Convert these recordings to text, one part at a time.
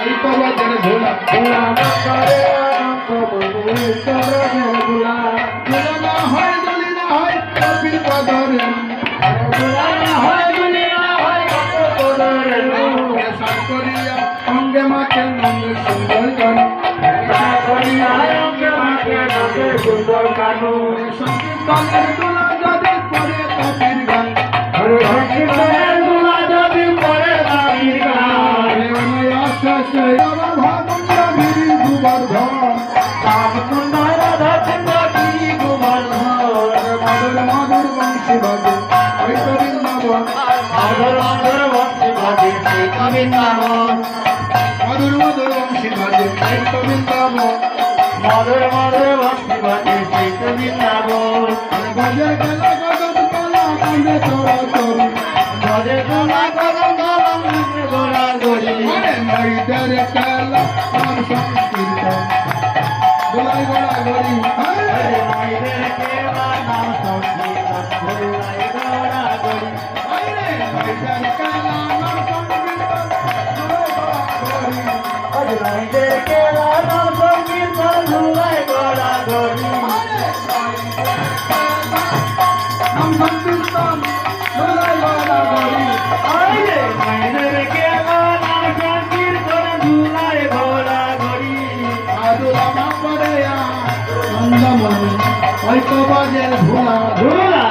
এই তো বাজারে ভোলা ভোলা করে না হয় দলি না হয় কপিল কদরে অঙ্গে মাকে নন্দে সুন্দর গান করিয়া মাকে নামে সুন্দর কানু সংকীর্তনের দোলা মধুর মধুর বংশী বাজে ওই বৃন্দাবন মাধর মাধর বংশী সেই বৃন্দাবন বাজে গেলা গগন কলা কান্দে চড়া চড়ি ভজে গোলা নইদের কেলা নাম সংকীর্তন গোলাই গোলা গরি হরে মাইদের কেলা নাম সংকীর্তন গোলাই গোলা গরি আরে নইদের কেলা নাম সংকীর্তন গোলাই গোলা গরি হরে মাইদের কেলা নাম সংকীর্তন গোলাই গোলা গরি নাম সংকীর্তন গোলাই গোলা গরি আদুলা মা পড়ে নন্দমণি ওই তো বাজে ভোলা ধুলা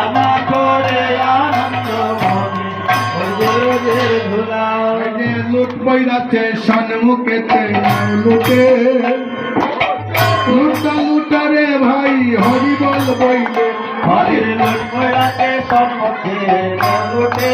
করে আনন্দ মনে ওই যে রোজের ধুলা যে লুট লুটারে ভাই হরি বল বইলে, হরির লুট লুটে।